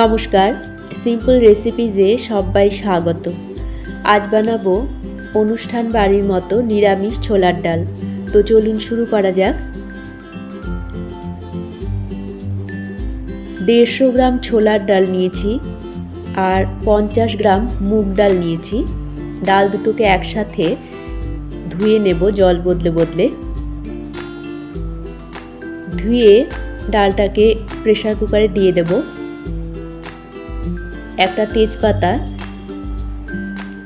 নমস্কার সিম্পল রেসিপিজে সবাই স্বাগত। আজ বানাবো অনুষ্ঠান বাড়ির মতো নিরামিষ ছোলার ডাল। তো চলুন শুরু করা যাক। দেড়শো গ্রাম ছোলার ডাল নিয়েছি আর পঞ্চাশ গ্রাম মুগ ডাল নিয়েছি। ডাল দুটোকে একসাথে ধুয়ে নেব জল বদলে বদলে। ধুয়ে ডালটাকে প্রেসার কুকারে দিয়ে দেব। একটা তেজপাতা,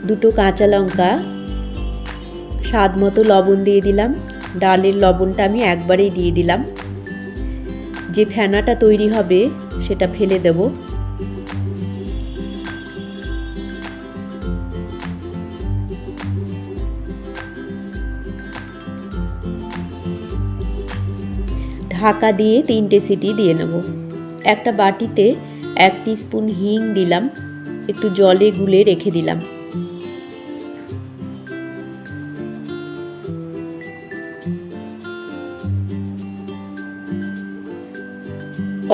দুটো কাঁচা লঙ্কা, স্বাদ মতো লবণ দিয়ে দিলাম। ডালের লবণটা আমি একবারেই দিয়ে দিলাম। যে ফেনাটা তৈরি হবে, সেটা ফেলে দেব। ঢাকা দিয়ে তিনটে সিটি দিয়ে নেব। একটা বাটিতে এক স্পুন হিং দিলাম, একটু জলে গুলে রেখে দিলাম।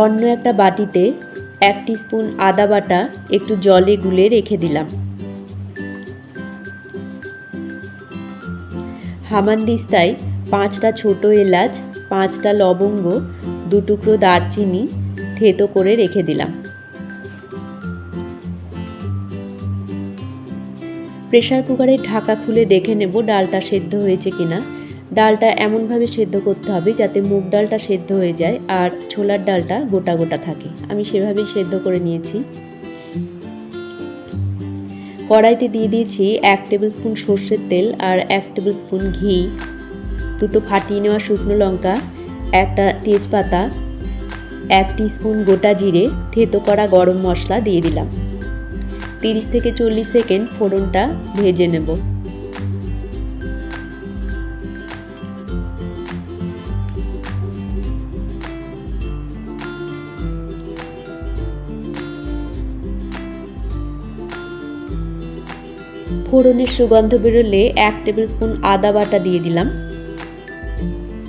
অন্য একটা বাটিতে এক স্পুন আদা বাটা একটু জলে গুলে রেখে দিলাম। হামানদিস্তায় পাঁচটা ছোট এলাচ, পাঁচটা লবঙ্গ, দু টুকরো দারচিনি থেতো করে রেখে দিলাম। প্রেশার কুকারের ঢাকা খুলে দেখে নেব ডালটা সেদ্ধ হয়েছে কিনা। ডালটা এমনভাবে সেদ্ধ করতে হবে যাতে মুগ ডালটা সেদ্ধ হয়ে যায় আর ছোলার ডালটা গোটা গোটা থাকে। আমি সেভাবেই সেদ্ধ করে নিয়েছি। কড়াইতে দিয়ে দিয়েছি এক টেবিল স্পুন সর্ষের তেল আর এক টেবিল স্পুন ঘি, দুটো ফাটিয়ে নেওয়া শুকনো লঙ্কা, একটা তেজপাতা এক স্পুন গোটা জিরে, থেতো করা গরম মশলা দিয়ে দিলাম। তিরিশ থেকে চল্লিশ সেকেন্ড ফোড়নটা ভেজে নেব। ফোড়নের সুগন্ধ বেরোলে এক টেবিল স্পুন আদা বাটা দিয়ে দিলাম।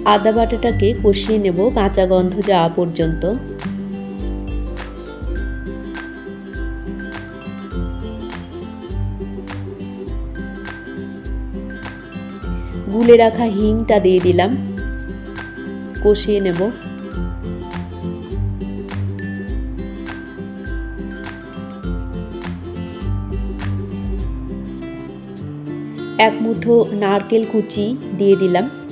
আদা বাটাটাকে কষিয়ে নেব কাঁচা গন্ধ যাওয়া পর্যন্ত। গুলে রাখা হিংটা দিয়ে দিলাম। কষিয়ে নেব। এক মুঠো নারকেল কুচি দিয়ে দিলাম।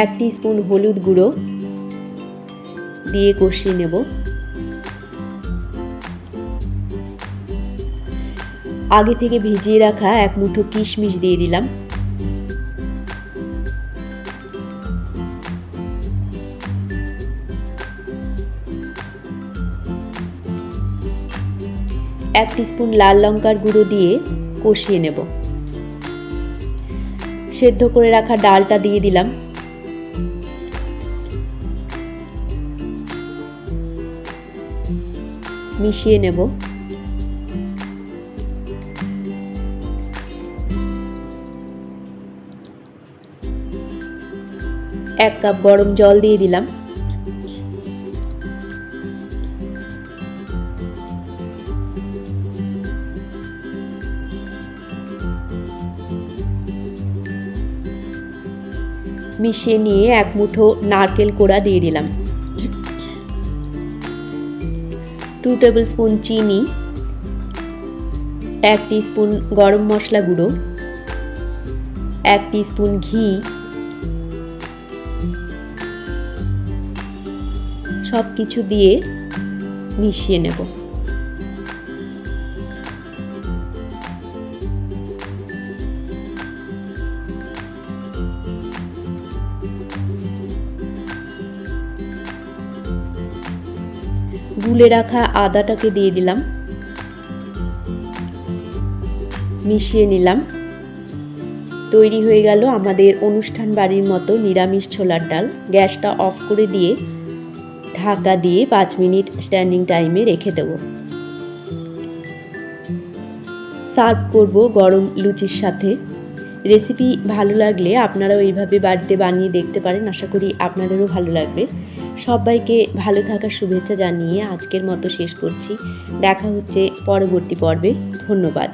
এক স্পুন হলুদ গুঁড়ো দিয়ে কষিয়ে নেব। আগে থেকে ভিজিয়ে রাখা এক মুঠো কিশমিশ দিয়ে দিলাম। এক স্পুন লাল লঙ্কার গুঁড়ো দিয়ে কষিয়ে নেব। সেদ্ধ করে রাখা ডালটা দিয়ে দিলাম। মিশিয়ে নেব। এক কাপ গরম জল দিয়ে দিলাম। মিশিয়ে নিয়ে এক মুঠো নারকেল কোড়া দিয়ে দিলাম। টু টেবিল স্পুন চিনি, এক স্পুন গরম মশলা গুঁড়ো, এক স্পুন ঘি সব কিছু দিয়ে মিশিয়ে নেব। গুলে রাখা আদাটাকে দিয়ে দিলাম। মিশিয়ে নিলাম। তৈরি হয়ে গেল আমাদের অনুষ্ঠান বাড়ির মতো নিরামিষ ছোলার ডাল। গ্যাসটা অফ করে দিয়ে ঢাকা দিয়ে পাঁচ মিনিট স্ট্যান্ডিং টাইমে রেখে দেব। সার্ভ করব গরম লুচির সাথে। রেসিপি ভালো লাগলে আপনারাও এইভাবে বাড়িতে বানিয়ে দেখতে পারেন। আশা করি আপনাদেরও ভালো লাগবে। সবাইকে ভালো থাকার শুভেচ্ছা জানিয়ে আজকের মতো শেষ করছি। দেখা হচ্ছে পরবর্তী পর্বে। ধন্যবাদ।